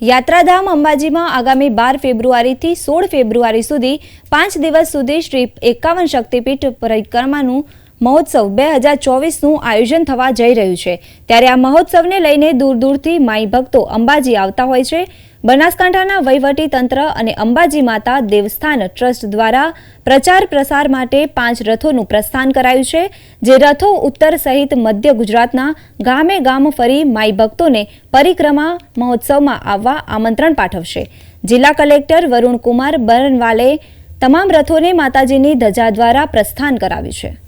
યાત્રાધામ અંબાજીમાં આગામી બાર ફેબ્રુઆરીથી સોળ ફેબ્રુઆરી સુધી પાંચ દિવસ સુધી શ્રી એકાવન શક્તિપીઠ પરિક્રમાનું મહોત્સવ બે હજાર ચોવીસનું આયોજન થવા જઈ રહ્યું છે. ત્યારે આ મહોત્સવને લઈને દૂર દૂરથી માઈ ભક્તો અંબાજી આવતા હોય છે. બનાસકાંઠાના વહીવટી તંત્ર અને અંબાજી માતા દેવસ્થાન ટ્રસ્ટ દ્વારા પ્રચાર પ્રસાર માટે પાંચ રથોનું પ્રસ્થાન કરાયું છે, જે રથો ઉત્તર સહિત મધ્ય ગુજરાતના ગામે ગામ ફરી માઈ ભક્તોને પરિક્રમા મહોત્સવમાં આવવા આમંત્રણ પાઠવશે. જિલ્લા કલેક્ટર વરુણકુમાર બરનવાલે તમામ રથોને માતાજીની ધજા દ્વારા પ્રસ્થાન કરાવ્યું છે.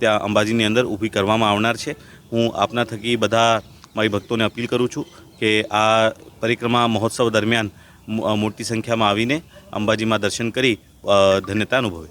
ત્યાં અંબાજીની અંદર ઊભી કરવામાં આવનાર છે. હું આપના થકી બધા મારી ભક્તોને અપીલ કરું છું કે આ પરિક્રમા મહોત્સવ દરમિયાન મોટી સંખ્યામાં આવીને અંબાજીમાં દર્શન કરી ધન્યતા અનુભવે.